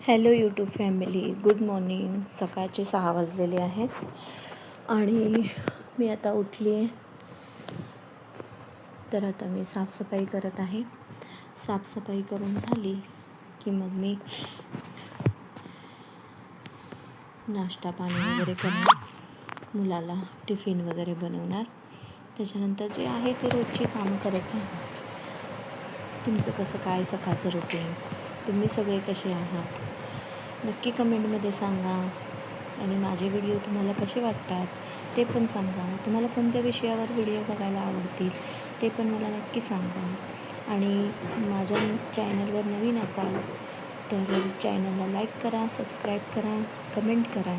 Hello YouTube family good morning सकाळचे सहा वाजलेले आहेत. आणि मी आता उठली. आहे तर आता मी साफसफाई करत आहे. साफसफाई करून झाली की मग मी नाश्ता पाणी वगैरे करणार मुलाला टिफिन वगैरे बनवणार. त्याच्यानंतर जे आहे ते रोजची कामं करत आहे तुमचं कसं काय सकाळचं रुटीन तुम्ही सगळे कसे आहात? नक्की कमेंटमध्ये सांगा. आणि माझे व्हिडिओ तुम्हाला कसे वाटतात ते पण सांगा. तुम्हाला कोणत्या विषयावर व्हिडिओ बघायला आवडतील ते पण मला नक्की सांगा. आणि माझ्या चॅनलवर नवीन असाल तर चॅनलला लाईक करा सबस्क्राईब करा कमेंट करा.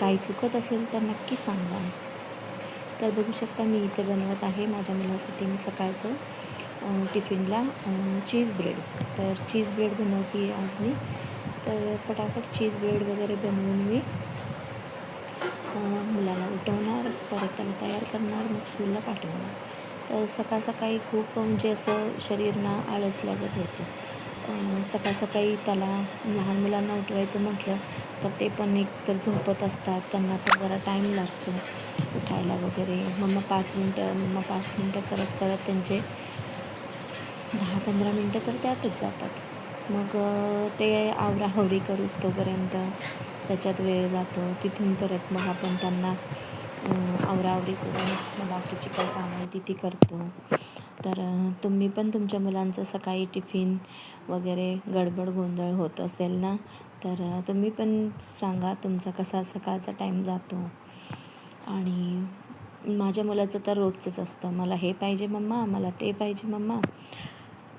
काही चुकत असेल तर नक्की सांगा. तर बघू शकता मी इथे बनवत आहे माझ्या मुलासाठी मी सकाळचं टिफिनला चीज ब्रेड. तर चीज ब्रेड बनवते आज मी. तर फटाफट चीज ब्रेड वगैरे बनवून मी मुलाला उठवणार परत त्याला तयार करणार मग स्कूलला पाठवणार. तर सकाळ सकाळी खूप म्हणजे असं शरीरना आळस लागत होतं. सकाळ सकाळी त्याला लहान मुलांना उठवायचं म्हटलं तर ते पण एक तर झोपत असतात त्यांना पण जरा टाईम लागतो उठायला वगैरे. मग पाच मिनटं मग पाच मिनटं करत करत त्यांचे दहा पंधरा मिनटं तर त्यातच जातात. मग ते आवराहवरी करूच तोपर्यंत. त्याच्यात वेळ जातो. तिथून परत मग आपण त्यांना आवरावरी करून मग बाकीची काही कामं आहे ती ती करतो. तर तुम्ही पण तुमच्या मुलांचं सकाळी टिफिन वगैरे गडबड गोंधळ होत असेल ना तर तुम्ही पण सांगा तुमचा कसा सकाळचा टाईम जातो. आणि माझ्या मुलाचं तर रोजचंच असतं. मला हे पाहिजे मम्मा मला ते पाहिजे मम्मा.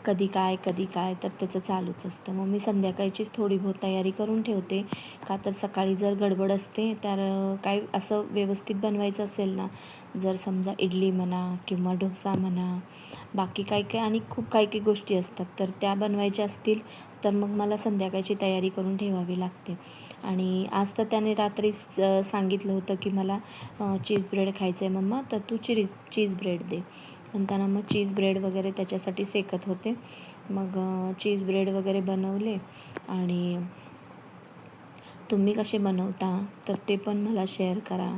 कधी काय कधी काय तर त्याचं चालूच असतं. मग मी संध्याकाळचीच थोडी बहुत तयारी करून ठेवते. का तर सकाळी जर गडबड असते तर काय असं व्यवस्थित बनवायचं असेल ना जर समजा इडली म्हणा किंवा डोसा म्हणा बाकी काही काही आणि खूप काही काही गोष्टी असतात तर त्या बनवायच्या असतील तर मग मला संध्याकाळची तयारी करून ठेवावी लागते. आणि आज तर त्याने रात्री सांगितलं होतं की मला चीज ब्रेड खायचं आहे मम्मा तर तू चीज चीज ब्रेड दे. म्हणताना मग चीज ब्रेड वगैरे त्याच्यासाठी सेकत होते. मग चीज ब्रेड वगैरे बनवले आणि तुम्ही कसे बनवता तर ते पण मला शेअर करा.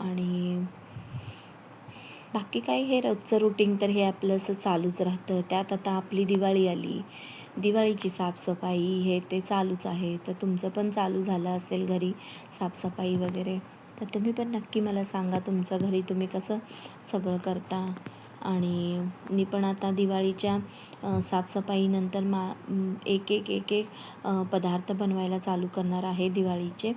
आणि बाकी काय हे रोजचं रुटीन तर हे आपलं असं चालूच राहतं. त्यात आता आपली दिवाळी आली. दिवाळीची साफसफाई हे ते चालूच आहे. तर तुमचं पण चालू झालं असेल घरी साफसफाई वगैरे. तर तुम्ही पण नक्की मला सांगा तुमच्या घरी तुम्ही कसं सगळं करता. आणि मी पण आता दिवाळीच्या साफसफाईनंतर मा एक एक एक एक पदार्थ बनवायला चालू करणार आहे दिवाळीचे.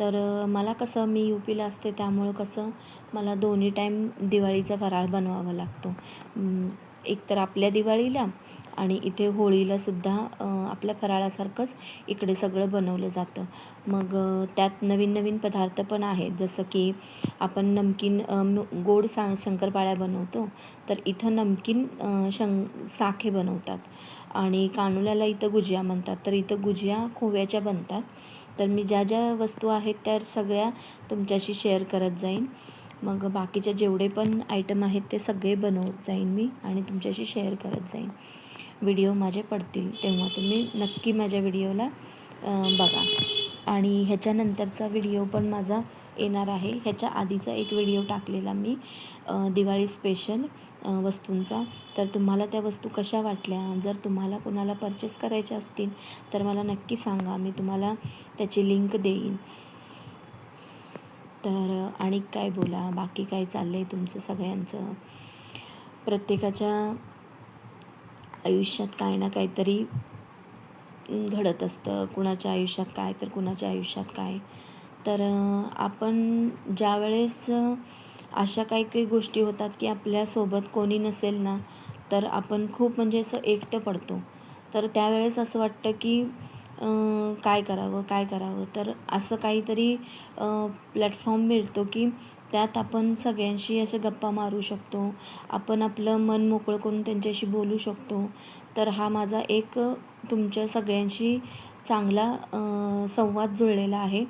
तर मला कसं मी यू पीला असते त्यामुळं कसं मला दोन्ही टाईम दिवाळीचा फराळ बनवावा लागतो. एक तर आपल्या दिवाळीला आणि इथे होळीलासुद्धा आपल्या फराळासारखंच इकडे सगळं बनवलं जातं. मग त्यात नवीन नवीन पदार्थ पण आहेत. जसं की आपण नमकीन गोड सा शंकरपाळ्या बनवतो तर इथं नमकीन शं साखे बनवतात. आणि कानुल्याला इथं गुजिया म्हणतात. तर इथं गुजिया खोव्याच्या बनतात. तर मी ज्या ज्या वस्तू आहेत त्या सगळ्या तुमच्याशी शेअर करत जाईन. मग बाकीचे जेवढे पण आयटम आहेत ते सगळे बनवत जाईन मी आणि तुमच्याशी शेअर करत जाईन. व्हिडिओ माझे पडतील तेव्हा तुम्ही नक्की माझ्या व्हिडिओला बघा. आणि ह्याच्यानंतरचा व्हिडिओ पण माझा येणार आहे. ह्याच्या आधीचा एक व्हिडिओ टाकलेला मी दिवाळी स्पेशल वस्तूंचा. तर तुम्हाला त्या वस्तू कशा वाटल्या? जर तुम्हाला कोणाला परचेस करायच्या असतील तर मला नक्की सांगा. मी तुम्हाला त्याची लिंक देईन. तर आणि काय बोला? बाकी काय चाललं आहे तुमचं सगळ्यांचं? प्रत्येकाच्या आयुष्यात काय ना काहीतरी घडत असतं. कुणाच्या आयुष्यात काय तर कुणाच्या आयुष्यात काय? तर आपण ज्यावेळेस अशा काही काही गोष्टी होतात की आपल्यासोबत कोणी नसेल ना तर आपण खूप म्हणजे असं एकटं पडतो. तर त्यावेळेस असं वाटतं की काय करावं काय करावं? तर असं काहीतरी प्लॅटफॉर्म मिळतो की त्यात आपण सगळ्यांशी असे गप्पा मारू शकतो. आपण आपलं मन मोकळं करून त्यांच्याशी बोलू शकतो. तर हा माझा एक तुमच्या सगळ्यांशी चांगला संवाद जुळलेला आहे.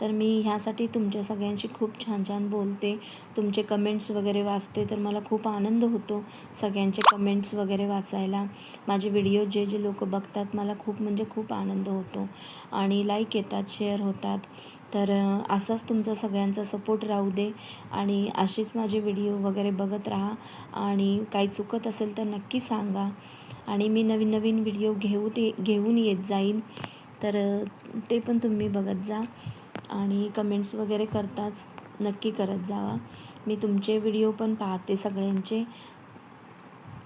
तर मी ह्यासाठी तुमच्या सगळ्यांशी खूप छान छान बोलते. तुमचे कमेंट्स वगैरे वाचते तर मला खूप आनंद होतो सगळ्यांचे कमेंट्स वगैरे वाचायला. माझे व्हिडिओ जे जे लोक बघतात मला खूप म्हणजे खूप आनंद होतो. आणि लाईक येतात शेअर होतात. तर असाच तुमचा सगळ्यांचा सपोर्ट राहू दे. आणि असेच माझे व्हिडिओ वगैरे बघत राहा. आणि काही चुकत असेल तर नक्की सांगा. आणि मी नवीन नवीन व्हिडिओ घेऊ ते घेऊन येत जाईन. तर ते पण तुम्ही बघत जा. आणि कमेंट्स वगैरे करताच नक्की करत जावा. मी तुमचे व्हिडिओ पण पाहते सगळ्यांचे.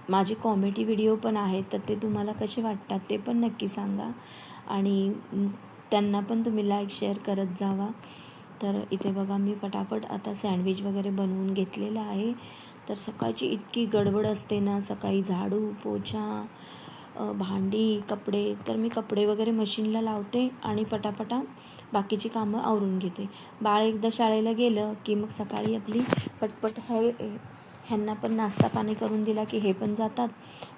माझे कॉमेडी व्हिडिओ पण आहेत तर ते तुम्हाला कसे वाटतात ते पण नक्की सांगा. आणि त्यांना पण तुम्ही लाईक शेअर करत जावा. तर इथे बघा मी पटापट आता सँडविच वगैरे बनवून घेतलेलं आहे. तर सकाळची इतकी गडबड असते ना सकाळी झाडू पोछा भांडी कपडे तर मी कपडे वगैरे मशीनला लावते आणि पटापटा बाकीची कामं आवरून घेते. बाळ एकदा शाळेला गेलं की मग सकाळी आपली पटपट हे ह्यांना पण नाश्ता पाणी करून दिला की हे पण जातात.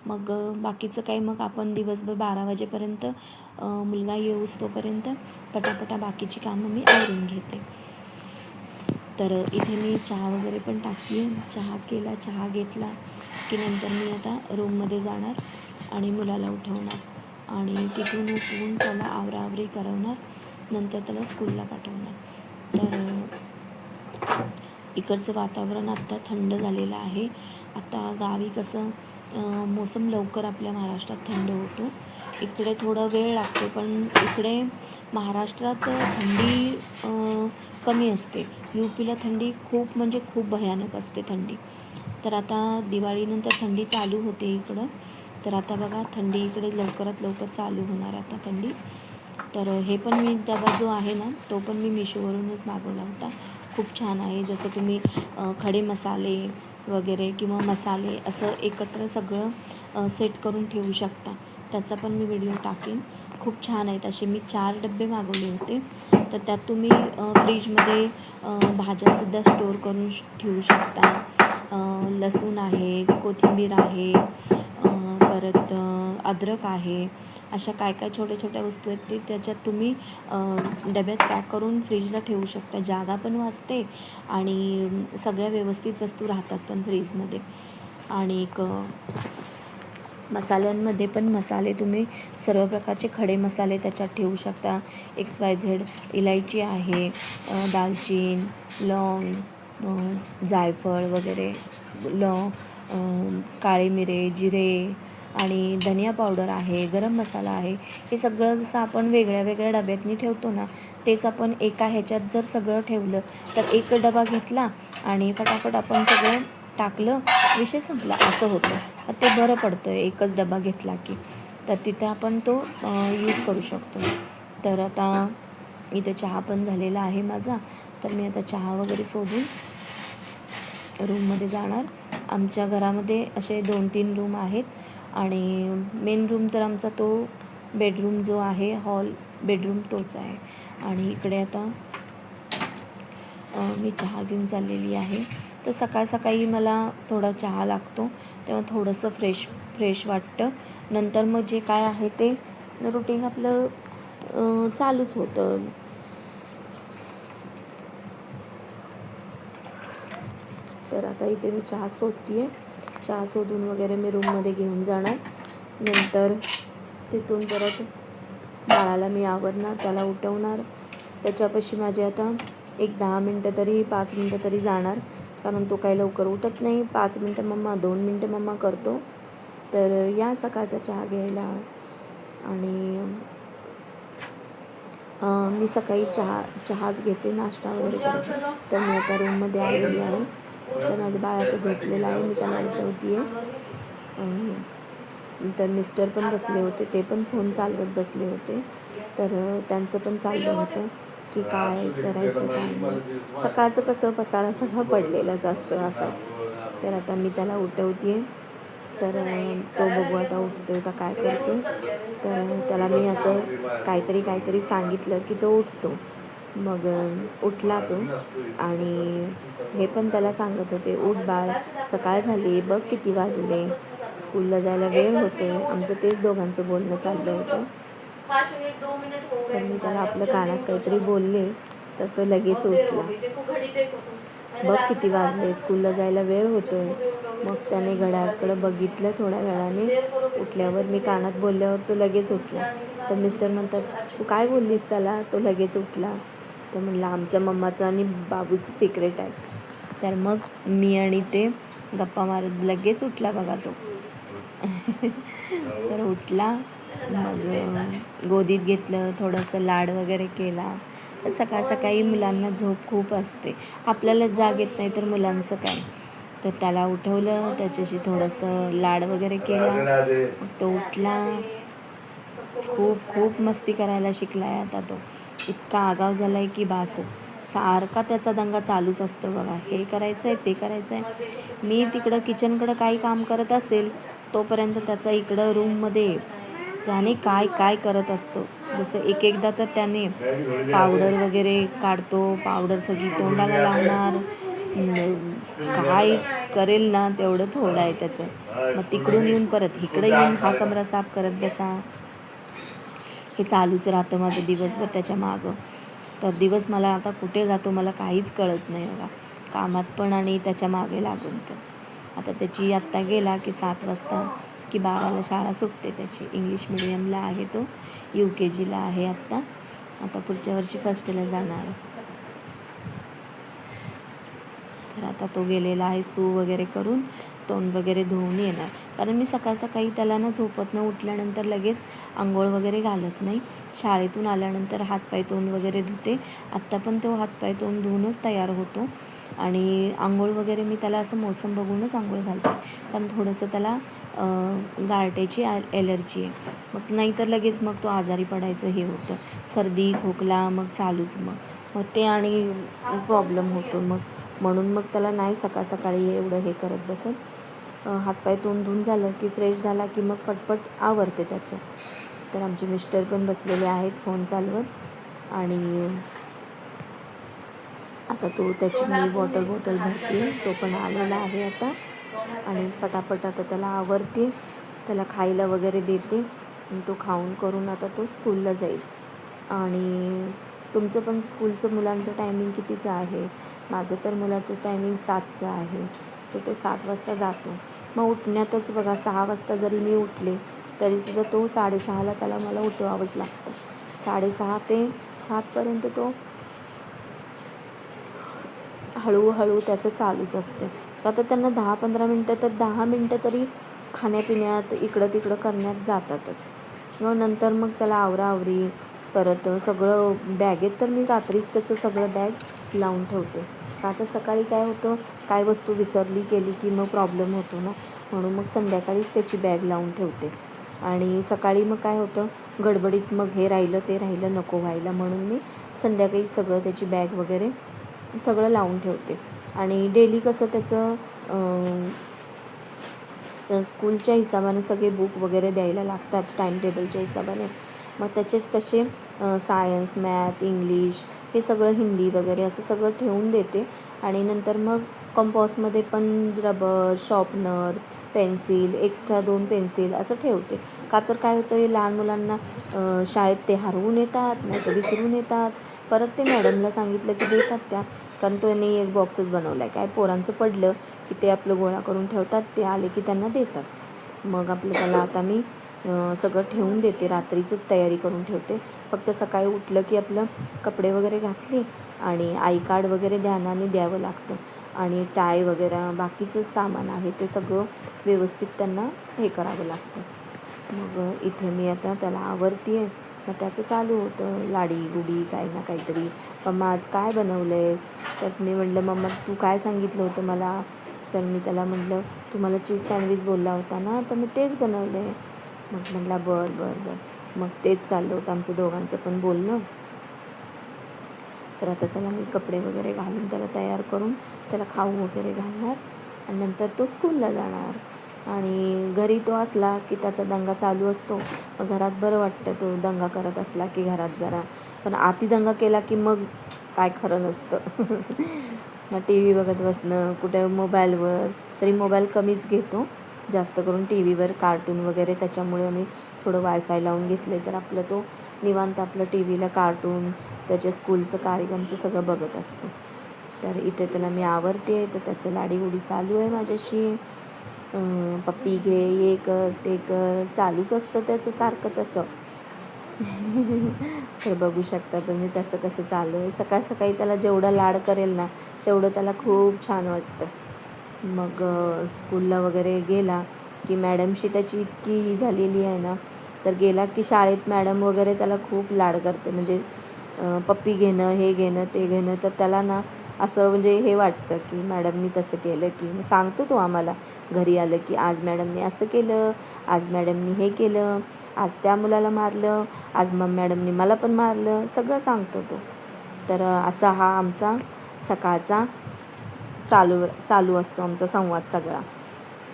मग बाकीचं काही मग आपण दिवसभर बारा वाजेपर्यंत मुलगा येऊस तोपर्यंत पटापटा बाकीची कामं मी आवरून घेते. तर इथे मी चहा वगैरे पण टाकली. चहा केला चहा घेतला की नंतर मी आता रूममध्ये जाणार. आणि मुलाला उठवणार. आणि तिथून उठवून त्याला आवराआवरी करवणार. नंतर त्याला स्कूलला पाठवणार. तर इकडचं वातावरण आत्ता थंड झालेलं आहे. आता गावी कसं मोसम लवकर आपल्या महाराष्ट्रात थंड होतो. इकडे थोडा वेळ लागतो पण इकडे महाराष्ट्रात थंडी कमी असते. यू पीला थंडी खूप म्हणजे खूप भयानक असते थंडी. तर आता दिवाळीनंतर थंडी चालू होते इकडं. तर आता बघा थंडी इकडे लवकरात लवकर चालू होणार आता थंडी. तर हे पण मी डबा जो आहे ना तो पण मी मिशोवरूनच मागवला होता. खूप छान आहे. जसं तुम्ही खडे मसाले वगैरे किंवा मसाले असं एकत्र सगळं सेट करून ठेवू शकता. त्याचा पण मी व्हिडिओ टाकेन. खूप छान आहेत असे. मी चार डबे मागवले होते. तर त्यात तुम्ही फ्रीजमध्ये भाज्यासुद्धा स्टोअर करून ठेवू शकता. लसूण आहे कोथिंबीर आहे परत अद्रक आहे. अशा काय काय छोट्या छोट्या वस्तू आहेत ते त्याच्यात तुम्ही डब्यात पॅक करून फ्रीजला ठेवू शकता. जागा पण वाचते आणि सगळ्या व्यवस्थित वस्तू राहतात पण फ्रीजमध्ये. आणि एक मसाल्यांमध्ये पण मसाले तुम्ही सर्व प्रकारचे खडे मसाले त्याच्यात ठेवू शकता. एक्स वाय झेड इलायची आहे दालचीन लवंग जायफळ वगैरे लव काळे मिरे जिरे आणि धनिया पावडर आहे गरम मसाला आहे हे सगळं जसं आपण वेगळ्या वेगळ्या डब्यातनी ठेवतो ना तेच आपण एका ह्याच्यात जर सगळं ठेवलं तर एक डबा घेतला आणि फटाफट आपण सगळं टाकलं विषय संपला असं होतं. ते बरं पडतं एकच डबा घेतला की. तर तिथे आपण तो यूज करू शकतो. तर आता इथे चहा पण झालेला आहे माझा. तर मी आता चहा वगैरे सोडून रूममध्ये जाणार. आमच्या घरामध्ये असे दोन तीन रूम आहेत आणि मेन रूम तर आमचा तो बेडरूम जो आहे हॉल बेडरूम तोच आहे. आणि इकडे आता मी चहा घेऊन चाललेली आहे. तर सकाळ सकाळी मला थोडा चहा लागतो तेव्हा थोडंसं फ्रेश फ्रेश वाटतं. नंतर मग जे काय आहे ते रुटीन आपलं चालूच होतं. तर आता इथे मी चहा शोधते आहे चहा शोधून वगैरे मी रूममध्ये घेऊन जाणार. नंतर तिथून परत बाळाला मी आवरणार त्याला उठवणार. त्याच्यापाशी माझे आता एक दहा मिनटं तरी पाच मिनटं तरी जाणार. कारण तो काही लवकर उठत नाही. पाच मिनटं मम्मा दोन मिनटं मम्मा करतो. तर या सकाळचा चहा घ्यायला. आणि मी सकाळी चहा चहाच घेते नाश्ता वगैरे करते तर मी आता रूममध्ये आलेली आहे. तर माझं बाळ आता झोपलेलं आहे मी त्याला उठवते आहे तर मिस्टर पण बसले होते ते पण फोन चालवत बसले होते. तर त्यांचं पण चाललं होतं की काय करायचं काय नाही. सकाळचं कसं पसारा सगळा पडलेलाच जास्त असाच. तर आता मी त्याला उठवते तर तो बघू आता उठतोय का काय करतो तर त्याला मी असं काहीतरी काहीतरी सांगितलं की तो उठतो. मग उठला तो आणि हे पण त्याला सांगत होते उठ बाळ सकाळ झाली बघ किती वाजले. स्कूलला जायला वेळ होतो आमचं तेच दोघांचं बोलणं चाललं होतं. तर मी त्याला आपलं कानात काहीतरी बोलले तर तो लगेच उठला. बघ किती वाजले. स्कूलला जायला वेळ होतोय. मग त्याने घड्याळकडे बघितलं थोड्या वेळाने. उठल्यावर मी कानात बोलल्यावर तो लगेच उठला. तर मिस्टर म्हणतात तू काय बोललीस त्याला? तो लगेच उठला. तर म्हटलं आमच्या मम्माचं आणि बाबूचं सिक्रेट आहे. तर मग मी आणि ते गप्पा मारत लगेच उठला बघा तो. तर उठला मग गोदीत घेतलं थोडंसं लाड वगैरे केला. सकाळ सकाळी मुलांना झोप खूप असते. आपल्याला जाग येत नाही तर मुलांचं काय? तर त्याला उठवलं त्याच्याशी थोडंसं लाड वगैरे केला. तो उठला. खूप खूप मस्ती करायला शिकलाय आता तो. इतका आगाव झालाय की बासच. सारखा त्याचा दंगा चालूच असतो बघा. हे करायचं आहे ते करायचं आहे मी तिकडं किचनकडं काही काम करत असेल तोपर्यंत त्याचा इकडं रूममध्ये त्याने काय काय करत असतो. जसं एक एकदा तर त्याने पावडर वगैरे काढतो पावडर सगळी तोंडाला लावणार. काय करेल ना तेवढं थोडं आहे त्याचं. मग तिकडून येऊन परत इकडे येऊन हा कमरा साफ करत बसा. हे चालूच राहतं माझं दिवसभर त्याच्या मागं. तर दिवस मला आता कुठे जातो मला काहीच कळत नाही बघा. कामात पण आणि त्याच्यामागे लागून पण. आता त्याची आत्ता गेला की सात वाजता की बाराला शाळा सुटते त्याची. इंग्लिश मिडियमला आहे तो. यू के जीला आहे आत्ता. आता पुढच्या वर्षी फर्स्टला जाणार. तर आता तो गेलेला आहे सू वगैरे करून तोंड वगैरे धुवून येणार. कारण मी सकाळ सकाळी त्याला ना झोपत न उठल्यानंतर लगेच आंघोळ वगैरे घालत नाही. शाळेतून आल्यानंतर हातपाय तोंड वगैरे धुते. आत्ता पण तो हातपाय तोंड धुवूनच तयार होतो. आणि आंघोळ वगैरे मी त्याला असं मोसम बघूनच आंघोळ घालते. कारण थोडंसं त्याला गारट्याची ॲलर्जी आहे. मग नाहीतर लगेच मग तो आजारी पडायचं हे होतं. सर्दी खोकला मग चालूच मग. मग ते आणि प्रॉब्लेम होतो. मग म्हणून मग त्याला नाही सकाळ सकाळी एवढं हे करत बसत. हातपाय तोंड धुवून झालं की फ्रेश झाला की मग पटपट आवरते त्याचं. तर आमचे मिस्टर पण बसलेले आहेत फोन चालवत. आणि आता तो त्याची मी बॉटल बॉटल भरते. तो पण आलेला आहे आता. आणि पटापट आता त्याला आवरते. त्याला खायला वगैरे देते. तो खाऊन करून आता तो स्कूलला जाईल. आणि तुमचं पण स्कूलचं मुलांचं टायमिंग कितीचं आहे? माझं तर मुलाचं टायमिंग सातचं आहे. तो तो सात वाजता जातो. मग उठण्यातच बघा सहा वाजता जरी मी उठले तरीसुद्धा तो साडेसहाला त्याला मला उठवावंच लागतं. साडेसहा ते सातपर्यंत तो हळूहळू त्याचं चालूच असते. तर आता त्यांना दहा पंधरा मिनटं तर दहा मिनटं तरी खाण्यापिण्यात इकडं तिकडं करण्यात जातातच. मग नंतर मग त्याला आवराआवरी परत सगळं बॅगेत तर मी रात्रीच त्याचं सगळं बॅग लावून ठेवते. का तर सकाळी काय होतं काय वस्तू विसरली गेली की मग प्रॉब्लेम होतो ना? म्हणून मग संध्याकाळीच त्याची बॅग लावून ठेवते. आणि सकाळी मग काय होतं? गडबडीत मग हे राहिलं ते राहिलं नको व्हायला म्हणून मी संध्याकाळी सगळं त्याची बॅग वगैरे सगळं लावून ठेवते. आणि डेली कसं त्याचं स्कूलच्या हिशोबाने सगळे बुक वगैरे द्यायला लागतात टाईम टेबलच्या हिशोबाने. मग त्याचेच तसे सायन्स मॅथ इंग्लिश हे सगळं हिंदी वगैरे असं सगळं ठेवून देते. आणि नंतर मग कंपॉसमध्ये पण रबर शॉर्पनर पेन्सिल एक्स्ट्रा दोन पेन्सिल असं ठेवते. का तर काय होतं हे लहान मुलांना शाळेत ते हरवून येतात नाही तर विसरून येतात. परत ते मॅडमला सांगितलं की देतात त्या कारण तो यांनी एक बॉक्सच बनवला आहे काय पोरांचं पडलं की ते आपलं गोळा करून ठेवतात ते आले की त्यांना देतात. मग आपलं त्याला आता मी सगळं ठेवून देते. रात्रीचंच तयारी करून ठेवते. फक्त सकाळी उठलं की आपलं कपडे वगैरे घातले आणि आय कार्ड वगैरे ध्यानाने द्यावं लागतं. आणि टाय वगैरे बाकीचं सामान आहे ते सगळं व्यवस्थित त्यांना हे करावं लागतं. मग इथे मी आता त्याला आवरते आहे मग त्याचं चालू होतं. लाडी गुडी काही ना काहीतरी. मम्मा आज काय बनवलं आहेस तर मी म्हटलं मम्मा तू काय सांगितलं होतं मला? तर मी त्याला म्हटलं तू मला चीज सँडविच बोलला होता ना तर मी तेच बनवलं आहे मग म्हटला बरं बरं बरं. मग तेच चाललं होतं आमचं दोघांचं पण बोलणं. तर आता त्याला मी कपडे वगैरे घालून त्याला तयार करून त्याला खाऊ वगैरे घालणार आणि नंतर तो स्कूलला जाणार. आणि घरी तो असला की त्याचा दंगा चालू असतो. घरात बरं वाटतं तो दंगा करत असला की घरात जरा. पण आती दंगा केला की मग काय खरं नसतं. मग टी व्ही बघत बसणं कुठे मोबाईलवर तरी मोबाईल कमीच घेतो. जास्त करून टी व्हीवर कार्टून वगैरे त्याच्यामुळे आम्ही थोडं वायफाय लावून घेतले. तर आपलं तो निवांत आपलं टी व्हीला कार्टून त्याच्या स्कूलचं कार्यक्रमचं सगळं बघत असतो. तर इथे त्याला मी आवडते तर त्याचं लाडीगुडी चालू आहे माझ्याशी. पप्पी घे ये कर ते कर. चालूच असतं त्याचं सारखं तसं. तर बघू शकता तुम्ही त्याचं कसं चालू आहे. सकाळ सकाळी त्याला जेवढं लाड करेल ना तेवढं त्याला खूप छान वाटतं. मग स्कूलला वगैरे गेला की मॅडमशी त्याची इतकी झालेली आहे ना तर गेला की शाळेत मॅडम वगैरे त्याला खूप लाड करते. म्हणजे पप्पी घेणं हे घेणं ते घेणं तर त्याला ना असं म्हणजे हे वाटतं की मॅडमनी तसं केलं की मग सांगतो तो आम्हाला घरी आलं की आज मॅडमनी असं केलं आज मॅडमनी हे केलं आज त्या मुलाला मारलं आज मग मॅडमनी मला पण मारलं सगळं सांगतो तो. तर असा हा आमचा सकाळचा चालू चालू असतो आमचा संवाद सगळा.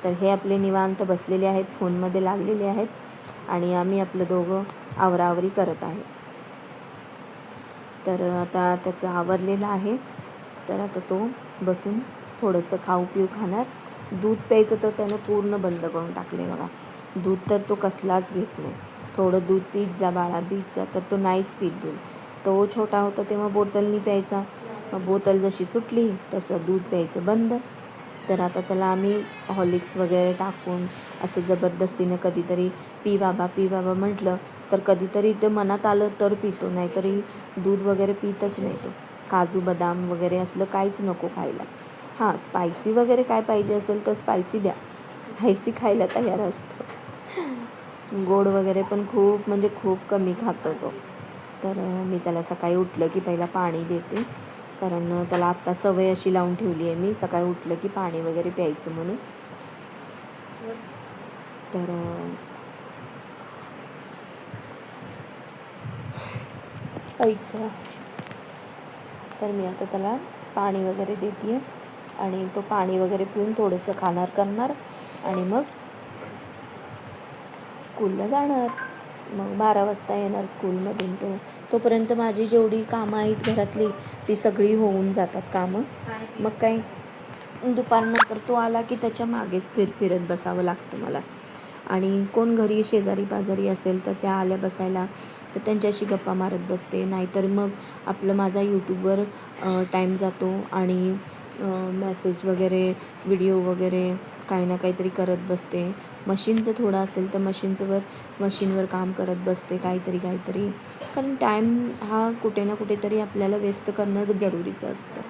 तर हे आपले निवांत बसलेले आहेत फोनमध्ये लागलेले आहेत आणि आम्ही आपलं दोघं आवरावरी करत आहे. तर आता त्याचं आवरलेलं आहे. तर आता तो बसून थोडंसं खाऊ पिऊ खाणार. दूध प्यायचं तर त्यानं पूर्ण बंद करून टाकले बघा. दूध तर तो कसलाच घेत नाही. थोडं दूध पीत जा बाळा पीत जा तर तो नाहीच पीत दूध. तो छोटा होता तेव्हा बोटलनी प्यायचा. मग बोतल जशी सुटली तसं दूध प्यायचं बंद. तर आता त्याला आम्ही हॉर्लिक्स वगैरे टाकून असं जबरदस्तीनं कधीतरी पी बाबा पी बाबा म्हटलं तर कधीतरी ते मनात आलं तर पितो नाहीतरी दूध वगैरे पितच नाही तो. काजू बदाम वगैरे असलं काहीच नको खायला. हां स्पायसी वगैरे काय पाहिजे असेल तर स्पायसी द्या. स्पायसी खायला तयार असतो. गोड वगैरे पण खूप म्हणजे खूप कमी खातो तो. तर मी त्याला सकाळी उठलं की पहिला पाणी देते. कारण त्याला आत्ता सवय अशी लावून ठेवली आहे मी. सकाळी उठलं की पाणी वगैरे प्यायचं म्हणून. तर अं, तर मी आता त्याला पाणी वगैरे देते आणि तो पाणी वगैरे पिऊन थोडंसं खाणार करणार. आणि मग स्कूलला जाणार. मग बारा वाजता येणार स्कूलमधून तो. तोपर्यंत माझी जेवढी कामं आहेत घरातली ती सगळी होऊन जातात कामं. मग काय? दुपारनंतर तो आला की त्याच्या मागेच फिर फिरत बसावं लागतं मला. आणि कोण घरी शेजारी पाजारी असेल तर त्या आल्या बसायला तर त्यांच्याशी गप्पा मारत बसते. नाहीतर मग आपलं माझा यूट्यूबवर टाईम जातो आणि मेसेज वगैरे व्हिडिओ वगैरे काही ना काहीतरी करत बसते. मशीनचं थोडं असेल तर मशीनचंवर मशीनवर काम करत बसते काहीतरी काहीतरी. कारण टाईम हा कुठे ना कुठेतरी आपल्याला व्यस्त करणं जरुरीचं असतं.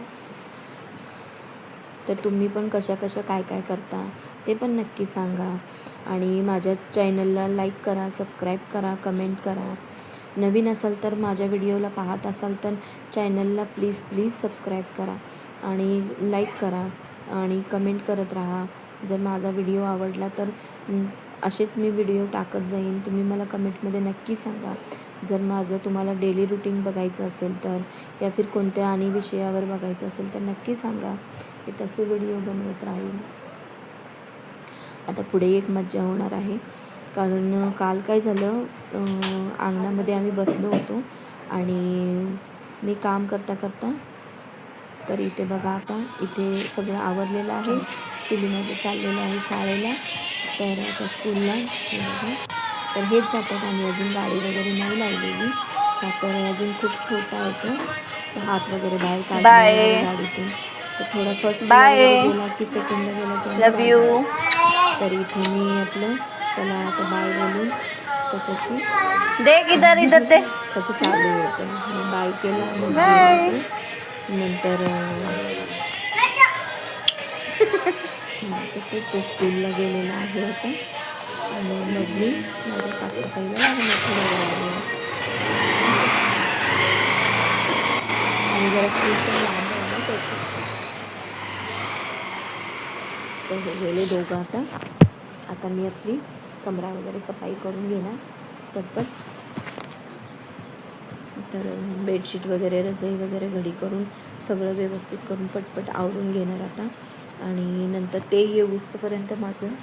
तर तुम्ही पण कशा कशा काय काय करता ते पण नक्की सांगा. आणि माझ्या चॅनलला लाईक करा सबस्क्राईब करा कमेंट करा. नवीन असाल तर माझ्या व्हिडिओला पाहत असाल तर चॅनलला प्लीज प्लीज सबस्क्राईब करा आणि लाईक करा आणि कमेंट करत राहा. जर माझा व्हिडिओ आवडला तर असेच मी व्हिडिओ टाकत जाईन. तुम्ही मला कमेंटमध्ये नक्की सांगा. जर माझं तुम्हाला डेली रुटीन बघायचं असेल तर या फिर कोणत्या आणि विषयावर बघायचं असेल तर नक्की सांगा. मी तसे व्हिडिओ बनवत राहील आता पुढे एक मज्जा होणार आहे. कारण काल काय झालं अंगणामध्ये आम्ही बसलो होतो आणि मी काम करता करता तर इथे बघा आता इथे सगळं आवरलेलं आहे पिली माझं चाललेलं आहे शाळेला तर आता स्कूलला बघा तर हेच जातात आम्ही अजून गाडी वगैरे नाही लावलेली तर अजून खूप छोटा होतो तर हात वगैरे बाहेर काढला गाडीतून तर थोडा फर्स्ट. गेला की सेकंडला गेला. तर इथे मी आपलं त्याला आता बाय बोलून त्याच्याशी देख इधर इधर दे. त्याचं चालू होतं बाय. केलं होतो. नंतर ते स्कूलला गेलेलं आहे आता. आणि मग मी माझ्या साफसफाईला लागले. आणि जरा स्कूल पण लांब आहे ना त्याची. तर हे गेले दोघं आता. आता मी आपली कमरा वगैरे सफाई करून घेणार. पटपट. तर बेडशीट वगैरे रजई वगैरे घडी करून सगळं व्यवस्थित करून पटपट आवरून घेणार आता. आणि नंतर ते येऊस्तपर्यंत माझं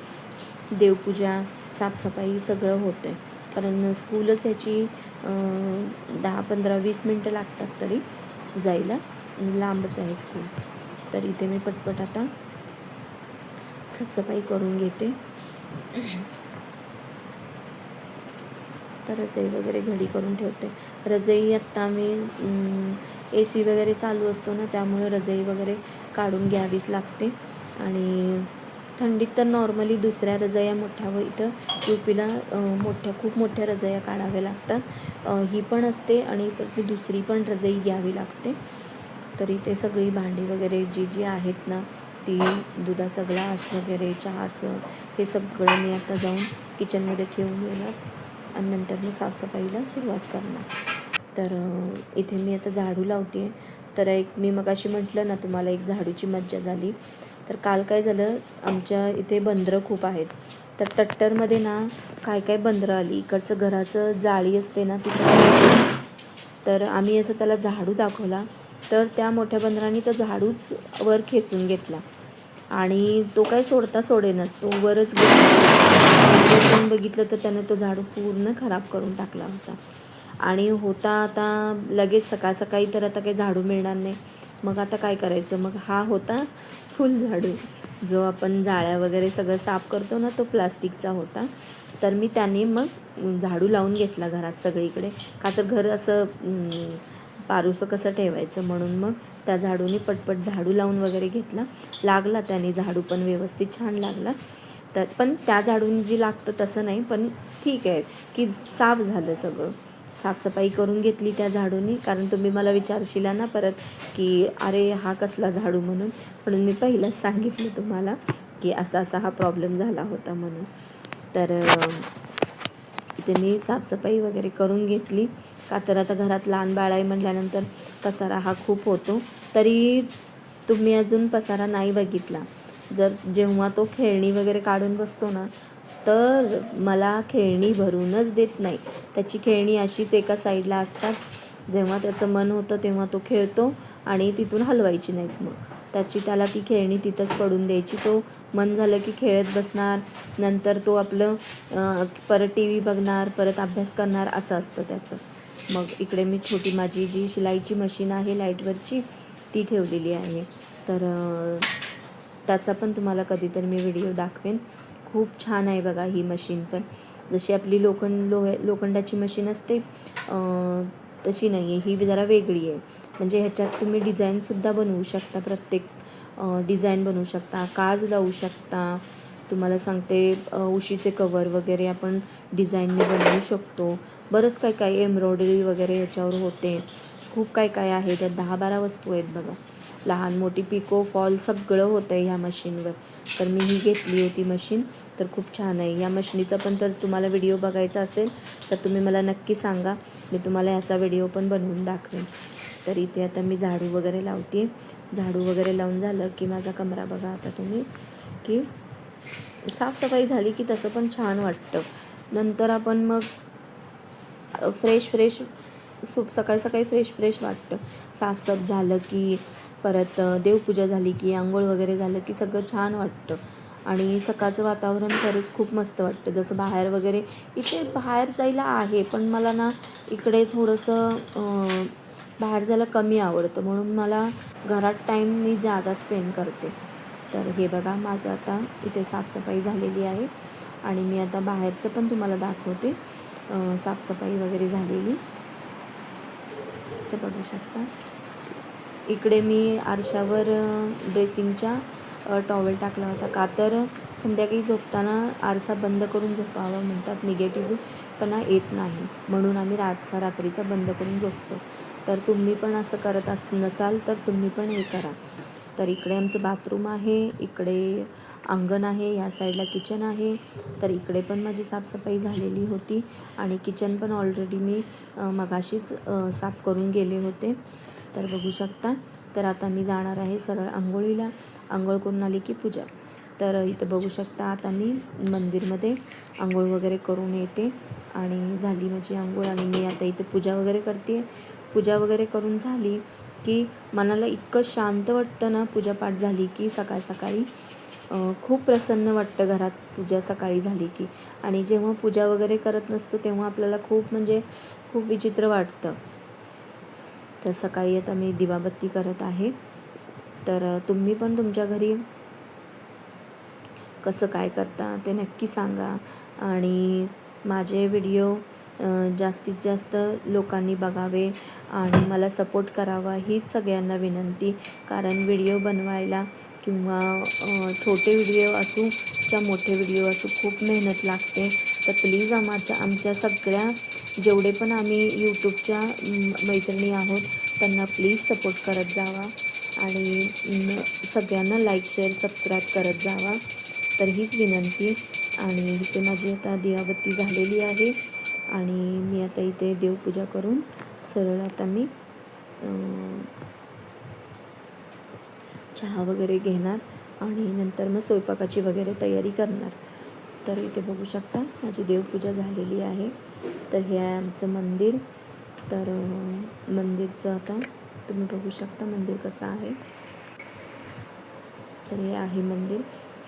देवपूजा साफसफाई सगळं होतं आहे कारण स्कूलच ह्याची दहा पंधरा वीस मिनटं लागतात तरी जायला. लांबच आहे स्कूल. तर इथे मी पटपट आता साफसफाई करून घेते. तर रजई वगैरे घडी करून ठेवते. रजई आत्ता मी ए सी वगैरे चालू असतो ना त्यामुळे रजई वगैरे काढून घ्यावीच लागते. आणि थंडीत तर नॉर्मली दुसऱ्या रजया मोठ्या व इथं यू पीला मोठ्या खूप मोठ्या रजया काढाव्या लागतात. ही पण असते आणि दुसरी पण रजई घ्यावी लागते. तरी ते सगळी भांडी वगैरे जी जी आहेत ना ती दुधाचा ग्लास वगैरे चहाचं हे सगळं मी आता जाऊन किचनमध्ये ठेवून येणार. आणि नंतर मी साफसफाईला सुरुवात करणार. तर इथे मी आता झाडू लावते. तर एक मी मगाशी म्हटलं ना तुम्हाला एक झाडूची मज्जा झाली. तर काल काय झालं आमच्या इथे बंदरं खूप आहेत. तर टट्टरमध्ये ना काय काय बंदरं आली. इकडचं घराचं जाळी असते ना तिथं तर आम्ही असं त्याला झाडू दाखवला. तर त्या मोठ्या बंदराने तो झाडूच वर खेचून घेतला. आणि तो काय सोडता सोडेनच तो वरच गेला. जाऊन बघितलं तर त्यानं तो झाडू पूर्ण खराब करून टाकला होता. आणि होता आता लगेच सकाळ सकाळी तर आता काही झाडू मिळणार नाही. मग आता काय करायचं? मग हा होता फुल झाडू. जो आपण जाळ्या वगैरे सगळं साफ करतो ना तो प्लास्टिकचा होता. तर मी त्याने मग झाडू लावून घेतला घरात सगळीकडे. का तर घर असं पारूसं कसं ठेवायचं म्हणून मग त्या झाडूने पटपट झाडू लावून वगैरे घेतला. लागला त्याने झाडू पण व्यवस्थित छान लागला. तर पण त्या झाडून जी लागतं तसं नाही पण ठीक आहे की साफ झालं सगळं. साफसफाई करून घेतली त्या झाडूनी कारण तुम्ही मला विचारशिला ना परत की अरे हा कसला झाडू म्हणून? म्हणून मी पहिलाच सांगितलं तुम्हाला की असा असा हा प्रॉब्लेम झाला होता म्हणून. तर इथे मी साफसफाई वगैरे करून घेतली. का तर आता घरात लहान बाळ आहे म्हटल्यानंतर पसारा हा खूप होतो. तरी तुम्ही अजून पसारा नाही बघितला. जर जेव्हा तो खेळणी वगैरे काढून बसतो ना तर मला खेळणी भरूनच देत नाही. त्याची खेळणी अशीच एका साईडला असतात. जेव्हा त्याचं मन होतं तेव्हा तो खेळतो आणि तिथून हलवायची नाहीत मग. त्याची त्याला ती खेळणी तिथंच पडून द्यायची. तो मन झालं की खेळत बसणार नंतर तो आपलं परत टी व्ही बघणार परत अभ्यास करणार असं असतं त्याचं. मग इकडे मी छोटी माझी जी शिलाईची मशीन आहे लाईटवरची ती ठेवलेली आहे. तर त्याचा पण तुम्हाला कधीतरी मी व्हिडिओ दाखवेन. खूप छान आहे बघा ही मशीन पण. जशी आपली लोखंड लोहे लोखंडाची मशीन असते तशी नाही आहे ही जरा वेगळी आहे. म्हणजे ह्याच्यात तुम्ही डिझाईनसुद्धा बनवू शकता प्रत्येक डिझाईन बनवू शकता. काज लावू शकता. तुम्हाला सांगते उशीचे कवर वगैरे आपण डिझाईनने बनवू शकतो. बरंच काय काय एम्ब्रॉयडरी वगैरे याच्यावर होते. खूप काय काय आहे. त्यात दहा बारा वस्तू आहेत बघा. लहान मोठी पिको फॉल सगळं होतं आहे ह्या मशीनवर. तर मी ही घेतली होती मशीन तर खूप छान आहे. या मशीनीचा पण तर तुम्हाला व्हिडिओ बघायचा असेल तर तुम्ही मला नक्की सांगा. मी तुम्हाला ह्याचा व्हिडिओ पण बनवून दाखवेन. तर इथे आता मी झाडू वगैरे लावते. झाडू वगैरे लावून झालं की माझा कमरा बघा आता तुम्ही की साफसफाई झाली की तसं पण छान वाटतं. नंतर आपण मग फ्रेश फ्रेश सूप सकाळी सकाळी फ्रेश फ्रेश वाटतं. साफसफ झालं की परत देवपूजा झाली की आंघोळ वगैरे झालं की सगळं छान वाटतं. आणि सकाळचं वातावरण खरंच खूप मस्त वाटतं. जसं बाहेर वगैरे इथे बाहेर जायला आहे पण मला ना इकडे थोडंसं बाहेर जायला कमी आवडतं. म्हणून मला घरात टाईम मी जादा स्पेंड करते. तर हे बघा माझं आता इथे साफसफाई झालेली आहे. आणि मी आता बाहेरचं पण तुम्हाला दाखवते. साफसफाई वगैरे झालेली. तर बघू शकता. इकडे मी आरशावर ड्रेसिंगच्या टॉवेल टाकला होता. का तर संध्याकाळी झोपताना आरसा बंद करून झोपावं म्हणतात निगेटिव्हपणा येत नाही. म्हणून आम्ही आरसा रात्रीचा बंद करून झोपतो. तर तुम्ही पण असं करत अस नसाल तर तुम्ही पण हे करा. तर इकडे आमचं बाथरूम आहे इकडे अंगण आहे या साईडला किचन आहे. तर इकडे पण माझी साफसफाई झालेली होती आणि किचन पण ऑलरेडी मी मगाशीच साफ करून गेले होते. तर बघू शकता. तर आता मी जाणार आहे सरळ आंघोळीला. आंघोळ करून आली की पूजा. तर इथं बघू शकता आता मी मंदिरमध्ये आंघोळ वगैरे करून येते. आणि झाली माझी आंघोळ आणि मी आता इथं पूजा वगैरे करते पूजा वगैरे करून झाली की मनाला इतकं शांत वाटतं ना पूजापाठ झाली की सकाळ सकाळी. खूप प्रसन्न वाटतं घरात पूजा सकाळी झाली की. आणि जेव्हा पूजा वगैरे करत नसतो तेव्हा आपल्याला खूप म्हणजे खूप विचित्र वाटतं. तर सकाळी आता मी दिवाबत्ती करत आहे. तर तुम्ही पण तुमच्या घरी कसं काय करता ते नक्की सांगा. आणि माझे व्हिडिओ जास्तीत जास्त लोकांनी बघावे आणि मला सपोर्ट करावा हीच सगळ्यांना विनंती. कारण व्हिडिओ बनवायला किंवा छोटे व्हिडिओ असू च्या मोठे व्हिडिओ असू खूप मेहनत लागते. तर प्लीज आम्हाच्या आमच्या सगळ्या जेवढे पण आम्ही यूट्यूबच्या मैत्रिणी आहोत त्यांना प्लीज सपोर्ट करत जावा. आणि सगळ्यांना लाईक शेअर सबस्क्राईब करत जावा. तर हीच विनंती. आणि इथे माझी आता दिवाबत्ती झालेली आहे. आणि मी आता इथे देवपूजा करून सरळ आता मी चहा वगैरे घेणार. आणि नंतर मग स्वयंपाकाची वगैरे तयारी करणार. तर इथे बघू शकता माझी देवपूजा झालेली आहे. तर हे आहे आमचं मंदिर. तर मंदिरचं आता तुम्ही बघू शकता मंदिर कसं आहे. तर हे आहे मंदिर.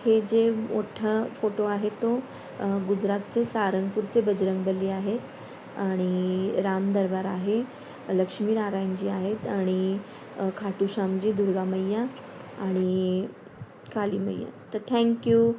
हे जे मोठा फोटो आहे तो गुजरातचे सारंगपूरचे बजरंगबली आहेत आणि राम दरबार आहे लक्ष्मीनारायणजी आहेत आणि खाटू श्यामजी दुर्गा मैया आणि काली मैया तर थँक्यू.